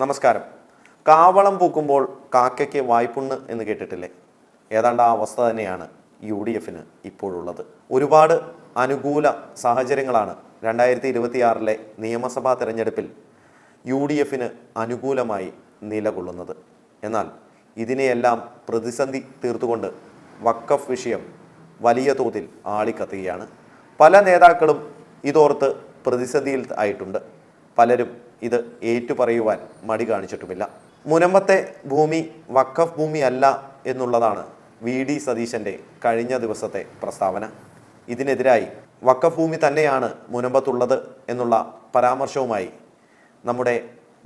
നമസ്കാരം. കാവളം പൂക്കുമ്പോൾ കാക്കയ്ക്ക് വായ്പുണ്ണ് എന്ന് കേട്ടിട്ടില്ലേ? ഏതാണ്ട് ആ അവസ്ഥ തന്നെയാണ് യു ഡി എഫിന് ഇപ്പോഴുള്ളത്. ഒരുപാട് അനുകൂല സാഹചര്യങ്ങളാണ് രണ്ടായിരത്തി ഇരുപത്തിയാറിലെ നിയമസഭാ തെരഞ്ഞെടുപ്പിൽ യു ഡി എഫിന് അനുകൂലമായി നിലകൊള്ളുന്നത്. എന്നാൽ ഇതിനെയെല്ലാം പ്രതിസന്ധി തീർത്തുകൊണ്ട് വക്കഫ് വിഷയം വലിയ തോതിൽ ആളിക്കത്തുകയാണ്. പല നേതാക്കളും ഇതോർത്ത് പ്രതിസന്ധിയിൽ ആയിട്ടുണ്ട്. പലരും ഇത് ഏറ്റുപറയുവാൻ മടി കാണിച്ചിട്ടുമില്ല. മുനമ്പത്തെ ഭൂമി വക്കഫ് ഭൂമിയല്ല എന്നുള്ളതാണ് വി ഡി സതീശന്റെ കഴിഞ്ഞ ദിവസത്തെ പ്രസ്താവന. ഇതിനെതിരായി വക്കഫ് ഭൂമി തന്നെയാണ് മുനമ്പത്തുള്ളത് എന്നുള്ള പരാമർശവുമായി നമ്മുടെ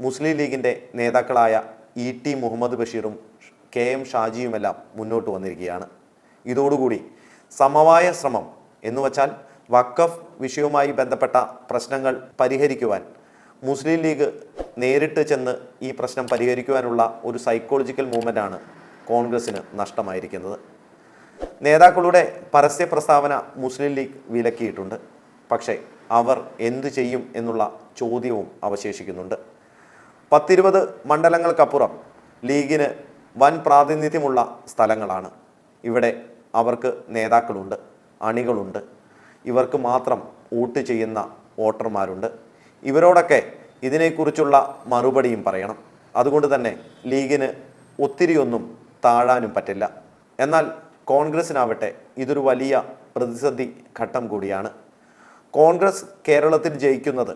മുസ്ലിം ലീഗിന്റെ നേതാക്കളായ ഇ ടി മുഹമ്മദ് ബഷീറും കെ എം ഷാജിയുമെല്ലാം മുന്നോട്ട് വന്നിരിക്കുകയാണ്. ഇതോടുകൂടി സമവായ ശ്രമം എന്നുവച്ചാൽ വക്കഫ് വിഷയവുമായി ബന്ധപ്പെട്ട പ്രശ്നങ്ങൾ പരിഹരിക്കുവാൻ മുസ്ലിം ലീഗ് നേരിട്ട് ചെന്ന് ഈ പ്രശ്നം പരിഹരിക്കുവാനുള്ള ഒരു സൈക്കോളജിക്കൽ മൂവ്മെന്റാണ് കോൺഗ്രസ്സിന് നഷ്ടമായിരിക്കുന്നത്. നേതാക്കളുടെ പരസ്യ പ്രസ്താവന മുസ്ലിം ലീഗ് വിലക്കിയിട്ടുണ്ട്. പക്ഷേ അവർ എന്തു ചെയ്യും എന്നുള്ള ചോദ്യവും അവശേഷിക്കുന്നുണ്ട്. പത്തിരുപത് മണ്ഡലങ്ങൾക്കപ്പുറം ലീഗിന് വൻ പ്രാതിനിധ്യമുള്ള സ്ഥലങ്ങളാണ്. ഇവിടെ അവർക്ക് നേതാക്കളുണ്ട് അണികളുണ്ട്. ഇവർക്ക് മാത്രം വോട്ട് ചെയ്യുന്ന വോട്ടർമാരുണ്ട്. ഇവരോടൊക്കെ ഇതിനെക്കുറിച്ചുള്ള മറുപടിയും പറയണം. അതുകൊണ്ട് തന്നെ ലീഗിന് ഒത്തിരിയൊന്നും താഴാനും പറ്റില്ല. എന്നാൽ കോൺഗ്രസിനാവട്ടെ ഇതൊരു വലിയ പ്രതിസന്ധി ഘട്ടം കൂടിയാണ്. കോൺഗ്രസ് കേരളത്തിൽ ജയിക്കുന്നത്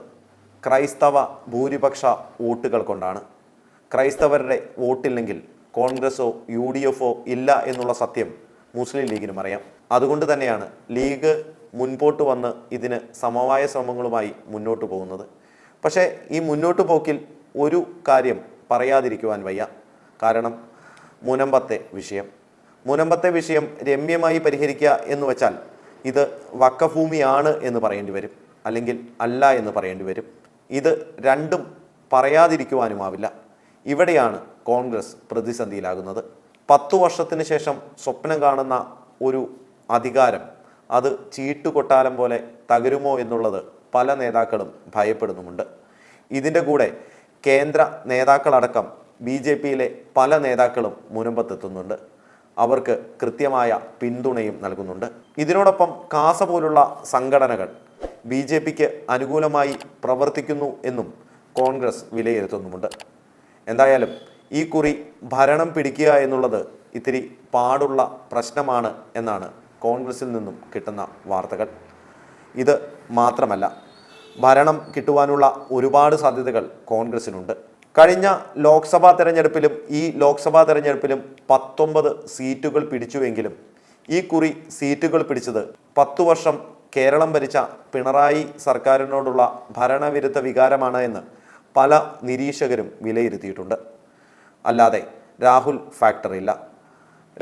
ക്രൈസ്തവ ഭൂരിപക്ഷ വോട്ടുകൾ കൊണ്ടാണ്. ക്രൈസ്തവരുടെ വോട്ടില്ലെങ്കിൽ കോൺഗ്രസോ യു ഡി എഫോ ഇല്ല എന്നുള്ള സത്യം മുസ്ലിം ലീഗിനും അറിയാം. അതുകൊണ്ട് തന്നെയാണ് ലീഗ് മുൻപോട്ട് വന്ന് ഇതിന് സമവായ ശ്രമങ്ങളുമായി മുന്നോട്ട് പോകുന്നത്. പക്ഷേ ഈ മുന്നോട്ട് പോക്കിൽ ഒരു കാര്യം പറയാതിരിക്കുവാൻ വയ്യ. കാരണം മുനമ്പത്തെ വിഷയം. മുനമ്പത്തെ വിഷയം രമ്യമായി പരിഹരിക്കുക എന്ന് വെച്ചാൽ ഇത് വക്കഭൂമിയാണ് എന്ന് പറയേണ്ടി വരും. അല്ലെങ്കിൽ അല്ല എന്ന് പറയേണ്ടി വരും. ഇത് രണ്ടും പറയാതിരിക്കുവാനുമാവില്ല. ഇവിടെയാണ് കോൺഗ്രസ് പ്രതിസന്ധിയിലാകുന്നത്. പത്തു വർഷത്തിന് ശേഷം സ്വപ്നം കാണുന്ന ഒരു അധികാരം അത് ചീട്ടുകൊട്ടാലം പോലെ തകരുമോ എന്നുള്ളത് പല നേതാക്കളും ഭയപ്പെടുന്നുമുണ്ട്. ഇതിന്റെ കൂടെ കേന്ദ്ര നേതാക്കളടക്കം ബി ജെ പിയിലെ പല നേതാക്കളും മുനമ്പത്തെത്തുന്നുണ്ട്. അവർക്ക് കൃത്യമായ പിന്തുണയും നൽകുന്നുണ്ട്. ഇതിനോടൊപ്പം കാസ പോലുള്ള സംഘടനകൾ ബി ജെ പിക്ക് അനുകൂലമായി പ്രവർത്തിക്കുന്നു എന്നും കോൺഗ്രസ് വിലയിരുത്തുന്നുമുണ്ട്. എന്തായാലും ഈ കുറി ഭരണം പിടിക്കുക എന്നുള്ളത് ഇത്തിരി പാടുള്ള പ്രശ്നമാണ് എന്നാണ് കോൺഗ്രസിൽ നിന്നും കിട്ടുന്ന വാർത്തകൾ. ഇത് മാത്രമല്ല ഭരണം കിട്ടുവാനുള്ള ഒരുപാട് സാധ്യതകൾ കോൺഗ്രസിനുണ്ട്. കഴിഞ്ഞ ലോക്സഭാ തെരഞ്ഞെടുപ്പിലും ഈ ലോക്സഭാ തെരഞ്ഞെടുപ്പിലും പത്തൊമ്പത് സീറ്റുകൾ പിടിച്ചുവെങ്കിലും ഈ കുറി സീറ്റുകൾ പിടിച്ചത് പത്തു വർഷം കേരളം ഭരിച്ച പിണറായി സർക്കാരിനോടുള്ള ഭരണവിരുദ്ധ വികാരമാണ് എന്ന് പല നിരീക്ഷകരും വിലയിരുത്തിയിട്ടുണ്ട്. അല്ലാതെ രാഹുൽ ഫാക്ടറില്ല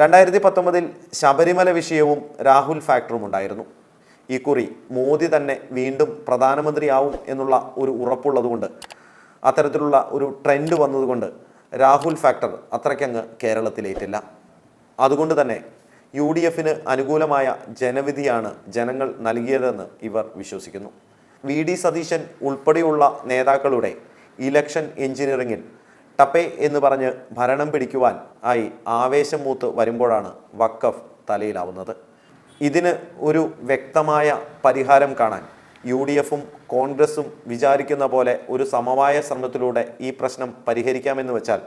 രണ്ടായിരത്തി പത്തൊമ്പതിൽ ശബരിമല വിഷയവും രാഹുൽ ഫാക്ടറും ഉണ്ടായിരുന്നു. ഈ കുറി മോദി തന്നെ വീണ്ടും പ്രധാനമന്ത്രിയാവും എന്നുള്ള ഒരു ഉറപ്പുള്ളതുകൊണ്ട് അത്തരത്തിലുള്ള ഒരു ട്രെൻഡ് വന്നതുകൊണ്ട് രാഹുൽ ഫാക്ടർ അത്രയ്ക്കങ്ങ് കേരളത്തിലേറ്റില്ല. അതുകൊണ്ട് തന്നെ യു ഡി എഫിന് അനുകൂലമായ ജനവിധിയാണ് ജനങ്ങൾ നൽകിയതെന്ന് ഇവർ വിശ്വസിക്കുന്നു. വി ഡി സതീശൻ ഉൾപ്പെടെയുള്ള നേതാക്കളുടെ ഇലക്ഷൻ എഞ്ചിനീയറിംഗിൽ ടപ്പേ എന്ന് പറഞ്ഞ് ഭരണം പിടിക്കുവാൻ ആയി ആവേശം മൂത്ത് വരുമ്പോഴാണ് വക്കഫ് തലയിലാവുന്നത്. ഇതിന് ഒരു വ്യക്തമായ പരിഹാരം കാണാൻ യു ഡി എഫും കോൺഗ്രസും വിചാരിക്കുന്ന പോലെ ഒരു സമവായ ശ്രമത്തിലൂടെ ഈ പ്രശ്നം പരിഹരിക്കാമെന്ന് വെച്ചാൽ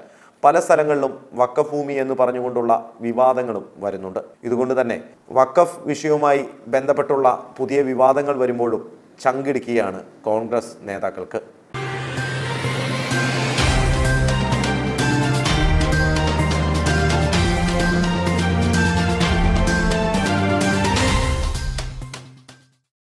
പല സ്ഥലങ്ങളിലും വക്കഫ് ഭൂമി എന്ന് പറഞ്ഞുകൊണ്ടുള്ള വിവാദങ്ങളും വരുന്നുണ്ട്. ഇതുകൊണ്ട് തന്നെ വക്കഫ് വിഷയവുമായി ബന്ധപ്പെട്ടുള്ള പുതിയ വിവാദങ്ങൾ വരുമ്പോഴും ചങ്കിടിക്കുകയാണ് കോൺഗ്രസ് നേതാക്കൾക്ക്.